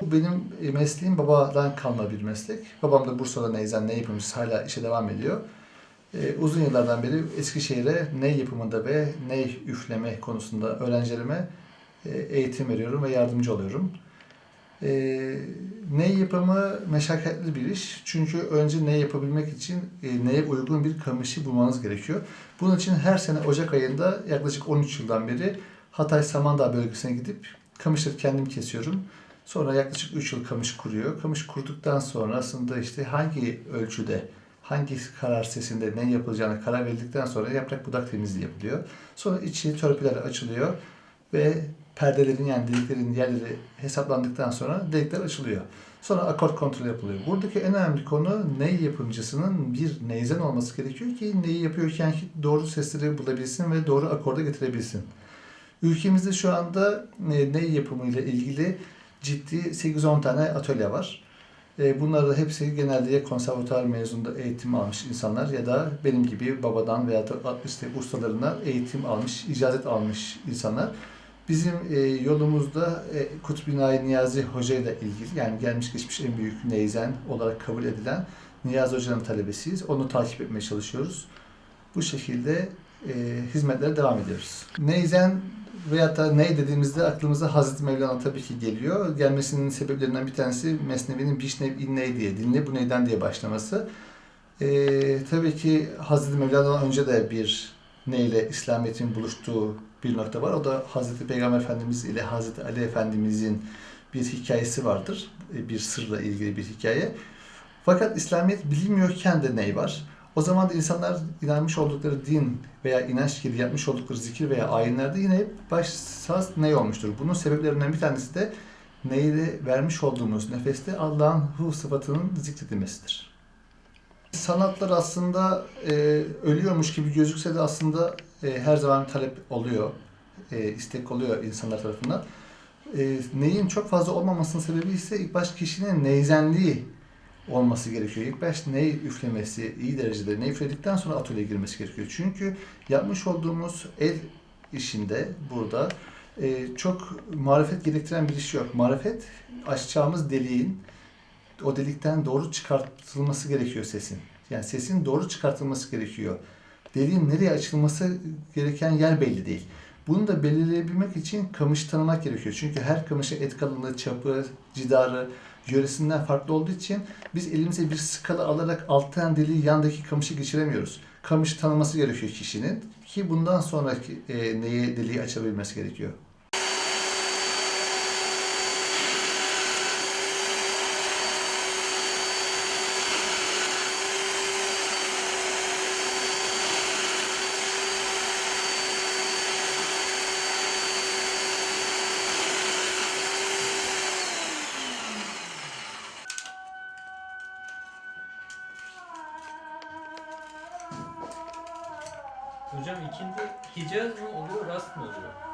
Bu benim e, mesleğim babadan kalma bir meslek. Babam da Bursa'da neyzen ne yapımcısı hala işe devam ediyor. Ee, uzun yıllardan beri Eskişehir'e ney yapımında ve ney üfleme konusunda öğrencilerime e, eğitim veriyorum ve yardımcı oluyorum. Ee, ney yapımı meşakkatli bir iş. Çünkü önce ney yapabilmek için e, neye uygun bir kamışı bulmanız gerekiyor. Bunun için her sene Ocak ayında yaklaşık 13 yıldan beri Hatay Samandağ bölgesine gidip kamışları kendim kesiyorum. Sonra yaklaşık 3 yıl kamış kuruyor. Kamış kurduktan sonra aslında işte hangi ölçüde, hangi karar sesinde ne yapılacağını karar verildikten sonra yaprak budak temizliği yapılıyor. Sonra içi törpüler açılıyor ve perdelerin yani deliklerin yerleri hesaplandıktan sonra delikler açılıyor. Sonra akort kontrolü yapılıyor. Buradaki en önemli konu ney yapımcısının bir neyzen olması gerekiyor ki neyi yapıyorken doğru sesleri bulabilsin ve doğru akorda getirebilsin. Ülkemizde şu anda e, ney yapımıyla ilgili ciddi 8-10 tane atölye var. E, Bunlar da hepsi genelde ya konservatuar mezununda eğitim almış insanlar ya da benim gibi babadan veya da işte ustalarından eğitim almış, icazet almış insanlar. Bizim e, yolumuzda e, Kutbinay Niyazi Hoca ile ilgili yani gelmiş geçmiş en büyük neyzen olarak kabul edilen Niyazi Hoca'nın talebesiyiz. Onu takip etmeye çalışıyoruz. Bu şekilde e, hizmetlere devam ediyoruz. Neyzen veyahut da ney dediğimizde aklımıza Hazreti Mevlana tabii ki geliyor. Gelmesinin sebeplerinden bir tanesi Mesnevi'nin Bişnev inney diye, dinle bu neyden diye başlaması. Ee, tabii ki Hazreti Mevlana'dan önce de bir neyle İslamiyet'in buluştuğu bir nokta var. O da Hazreti Peygamber Efendimiz ile Hazreti Ali Efendimizin bir hikayesi vardır. Ee, Bir sırla ilgili bir hikaye. Fakat İslamiyet bilinmiyorken de ney var? O zaman da insanlar inanmış oldukları din veya inanç gibi yapmış oldukları zikir veya ayinlerde yine hep baş saz ney olmuştur. Bunun sebeplerinden bir tanesi de neyle vermiş olduğumuz nefeste Allah'ın hu sıfatının zikredilmesidir. Sanatlar aslında e, ölüyormuş gibi gözükse de aslında e, her zaman talep oluyor, e, istek oluyor insanlar tarafından. E, neyin çok fazla olmamasının sebebi ise ilk baş kişinin neyzenliği olması gerekiyor. İlk baş ney üflemesi iyi derecede ney üfledikten sonra atölyeye girmesi gerekiyor. Çünkü yapmış olduğumuz el işinde burada e, çok marifet gerektiren bir iş yok. Marifet açacağımız deliğin o delikten doğru çıkartılması gerekiyor sesin. Yani sesin doğru çıkartılması gerekiyor. Deliğin nereye açılması gereken yer belli değil. Bunu da belirleyebilmek için kamış tanımak gerekiyor. Çünkü her kamışın et kalınlığı, çapı, cidarı yöresinden farklı olduğu için biz elimize bir skala alarak alttan deliği yandaki kamışı geçiremiyoruz. Kamışı tanıması gerekiyor kişinin ki bundan sonraki e, neye deliği açabilmesi gerekiyor. Hocam ikindi Hicaz mı oluyor, rast mı oluyor?